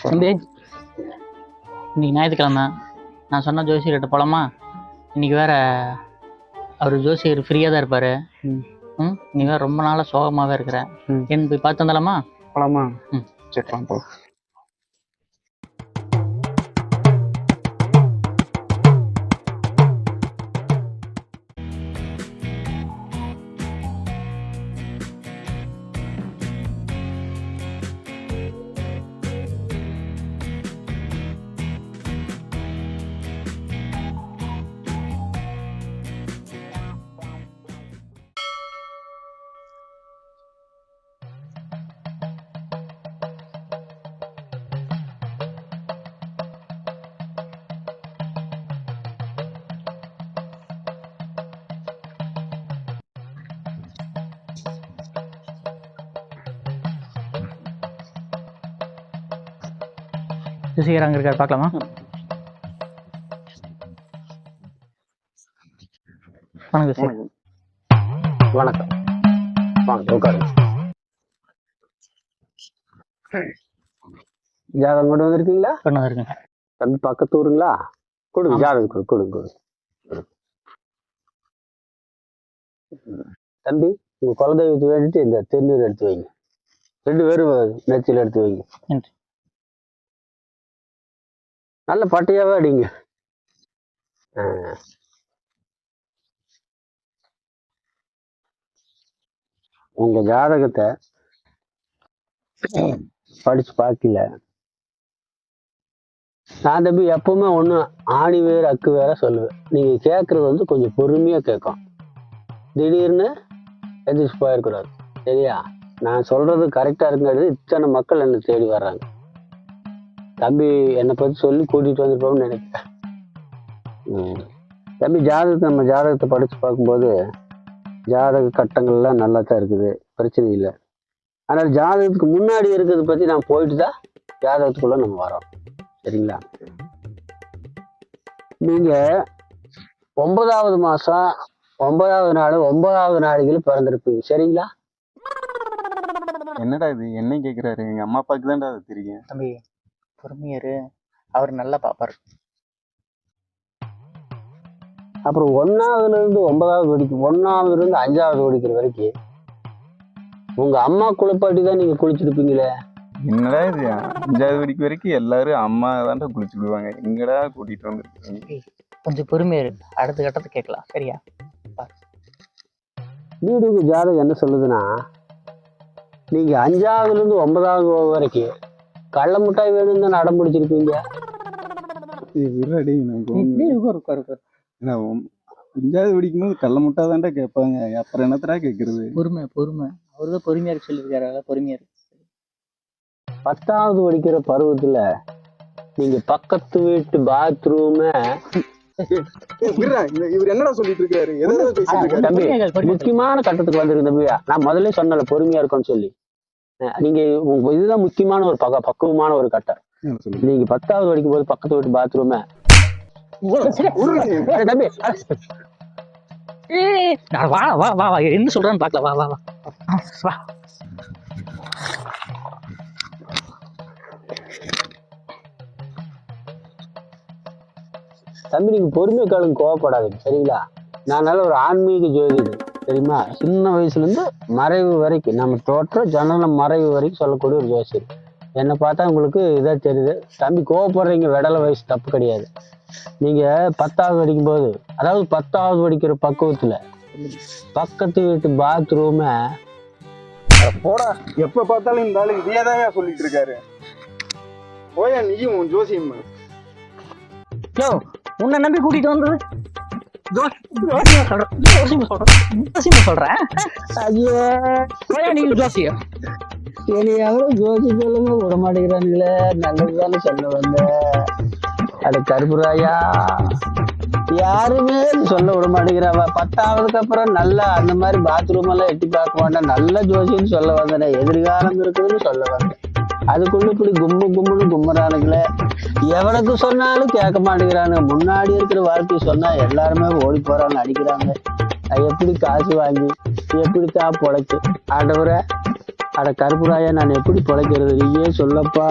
தம்பி இன்னைக்கு ஞாயிற்றுக்கிழமை. நான் சொன்ன ஜோசியர்கிட்ட போலாமா? இன்னைக்கு வேற அவர் ஜோசியர் ஃப்ரீயாக தான் இருப்பார். ம். நீ வேற ரொம்ப நாளாக சோகமாகவே இருக்கிற ம். என்ன போய் பார்த்து வந்தலாமா? போலாமா? ம். சரி போலாம் போ ஜோசியர் அங்கே இருக்கார் பார்க்கலாமா? வணக்கம் ஜோசியர் வணக்கம். வாங்க உட்காருங்க. ஜாதகம் கொண்டு வந்திருக்கீங்களா? கொண்டு வந்திருக்கேங்க. தம்பி பக்கத்து ஊருங்களா? கொடுங்க. ஜாதகம் கொடு கொடுங்க கொடுங்க. தம்பி உங்க குலதெய்வத்தை வேண்டிட்டு இந்த திருநீர் எடுத்து வைங்க. ரெண்டு பேரும் நெத்தியில் எடுத்து வைங்க. நன்றி. நல்ல பட்டையாவே அடிங்க. உங்க ஜாதகத்தை படிச்சு பார்க்கல நான் தம்பி எப்பவுமே ஒண்ணு ஆணி வேறு அக்கு வேற சொல்லுவேன். நீங்க கேக்குறது வந்து கொஞ்சம் பொறுமையா கேட்கும் திடீர்னு எதிர்த்து போயிடக்கூடாது. சரியா? நான் சொல்றது கரெக்டா இருக்குங்கிறது இத்தனை மக்கள் என்னை தேடி வர்றாங்க. தம்பி என்னை பத்தி சொல்லி கூட்டிட்டு வந்திருப்போம்னு நினைக்கிறேன். ம். தம்பி ஜாதகத்தை நம்ம ஜாதகத்தை படிச்சு பார்க்கும்போது ஜாதக கட்டங்கள்லாம் நல்லா தான் இருக்குது. பிரச்சனை இல்லை. ஆனால் ஜாதகத்துக்கு முன்னாடி இருக்கிறத பத்தி நான் போயிட்டு தான் ஜாதகத்துக்குள்ள நம்ம வரோம். சரிங்களா? நீங்க ஒன்பதாவது மாசம் ஒன்பதாவது நாள் ஒன்பதாவது நாளைகள் பிறந்திருப்பீங்க. சரிங்களா? என்னடா இது? என்ன கேக்குறாரு. எங்க அம்மா அப்பாவுக்கு தான்டா அது தெரியும். தம்பி பொறுமையாரு அவர் நல்லா பார்ப்பார் அப்புறம் ஒன்னாவதுல இருந்து ஒன்பதாவது படிக்கும் ஒன்னாவதுல இருந்து அஞ்சாவது படிக்கிற வரைக்கும் உங்க அம்மா குளிப்பாட்டி தான் நீங்க குளிச்சிருப்பீங்களே? என்னடா இது? அஞ்சாவது வரைக்கும் வரைக்கும் எல்லாரும் அம்மா தான்டா குளிச்சுடுவாங்க எங்கடா கூட்டிட்டு வந்துருக்கீங்க? கொஞ்சம் பொறுமையாரு அடுத்த கட்டத்தை கேட்கலாம். சரியா? வீடுக்கு ஜாதகம் என்ன சொல்லுதுன்னா நீங்க அஞ்சாவதுல இருந்து ஒன்பதாவது வரைக்கும் கள்ள மிட்டாய் வேணும்னு தான் அடம் பிடிச்சிருப்பீங்க படிக்கும் போது கள்ள முட்டா தான்டா கேட்பாங்க. அப்புறம் என்னத்தடா கேக்குறது பொறுமை பொறுமை. அவர் தான் பொறுமையா இருக்க சொல்லியிருக்காரு. அதான் பொறுமையா இருக்கு. பத்தாவது படிக்கிற பருவத்துல நீங்க பக்கத்து வீட்டு பாத்ரூம இவர் என்னடா சொல்லிட்டு இருக்காரு. முக்கியமான கட்டத்துக்கு வந்திருக்கு தம்பியா நான் முதல்ல சொன்னல பொறுமையா இருக்கும்னு சொல்லி. நீங்க இதுதான் முக்கியமான ஒரு பக்க பக்குவமான ஒரு கட்டம். நீங்க பத்தாவது படிக்கும் போது பக்கத்து வீட்டு பாத்ரூம தம்பி அட, ஏய், நான் வா வா வா வா என்ன சொல்றான்னு பார்க்கலாம். வா வா வா. தம்பி நீங்க பொறுமை காலம் கோவப்படாதீங்க சரிங்களா? நான் நல்ல ஒரு ஆன்மீக ஜோதிடர் தெரியுமா? சின்ன வயசுல இருந்து மறைவு வரைக்கும் நம்ம தோற்றம் ஜனனம் மறைவு வரைக்கும் சொல்லக்கூடிய ஒரு ஜோசியர் என்னை பார்த்தா உங்களுக்கு இதா தெரியுது. தம்பி கோவப்படுறீங்க விடல வயசு தப்பு கிடையாது. நீங்க பத்தாவது படிக்கும்போது அதாவது பத்தாவது படிக்கிற பக்குவத்துல பக்கத்து வீட்டு பாத்ரூம போடா. எப்ப பார்த்தாலும் இந்த ஆளு இதே தான் சொல்லிட்டு இருக்காரு. போயா நீயும் ஜோசியம் உன்னை நம்பி கூட்டிட்டு வந்தது? சொல்றேன் ஜோசியம் ஜோசியம் சொல்றேன். ஐயோ போயா நீங்க ஜோசியம் சரியாவது ஜோசி சொல்லுங்க விட மாட்டேங்கிறானுங்களே நல்லதுதானே சொல்ல வந்த அது கருப்புராயா யாருமே சொல்ல விட மாட்டேங்கிறாவ பத்தாவதுக்கு அப்புறம் நல்லா அந்த மாதிரி பாத்ரூம் எல்லாம் எட்டி பார்க்க மாட்டேன் நல்ல ஜோசின்னு சொல்ல வந்தேன் எதிர்காலம் இருக்குதுன்னு சொல்ல வந்தேன் அதுக்குள்ள இப்படி கும்மு கும்முன்னு கும்புறானுங்களே எவனுக்கு சொன்னாலும் கேட்க மாட்டேங்கிறானுங்க. முன்னாடி இருக்கிற வாழ்க்கை சொன்னா எல்லாருமே ஓடி போறாங்க அடிக்கிறாங்க. எப்படி காசு வாங்கி எப்படி தான் பொழைச்சு ஆண்டவரை அட கருப்புராய நான் எப்படி பொழைக்கிறது? நீயே சொல்லப்பா.